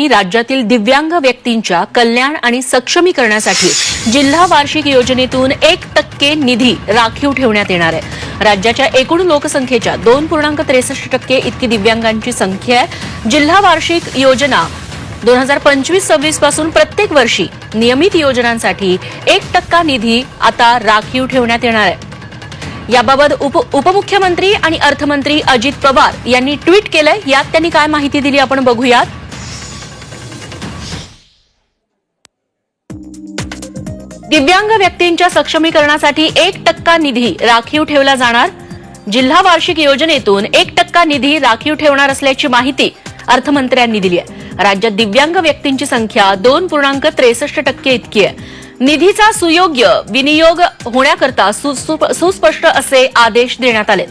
राज्यातील दिव्यांग व्यक्तींच्या कल्याण आणि सक्षमीकरणासाठी जिल्हा वार्षिक योजनेतून एक टक्के निधी राखीव ठेवण्यात येणार आहे. राज्याच्या एकूण लोकसंख्येच्या दोन पूर्णांक त्रेसष्ट टक्के इतकी दिव्यांगांची संख्या आहे. जिल्हा वार्षिक योजना दोन हजार पंचवीस सव्वीसपासून प्रत्येक वर्षी नियमित योजनांसाठी एक टक्का निधी आता राखीव ठेवण्यात येणार आहे. याबाबत उप उपमुख्यमंत्री आणि अर्थमंत्री अजित पवार यांनी ट्विट केलंय. यात त्यांनी काय माहिती दिली आपण बघूयात. दिव्यांग व्यक्तींच्या सक्षमीकरणासाठी एक टक्का निधी राखीव ठेवला जाणार. जिल्हा वार्षिक योजनेतून एक टक्का निधी राखीव ठेवणार असल्याची माहिती अर्थमंत्र्यांनी दिली आहे. राज्यात दिव्यांग व्यक्तींची संख्या दोन पूर्णांक त्रेसष्ट टक्के इतकी आहे. निधीचा सुयोग्य विनियोग होण्याकरता सु- सुस्पष्ट असे आदेश देण्यात आले.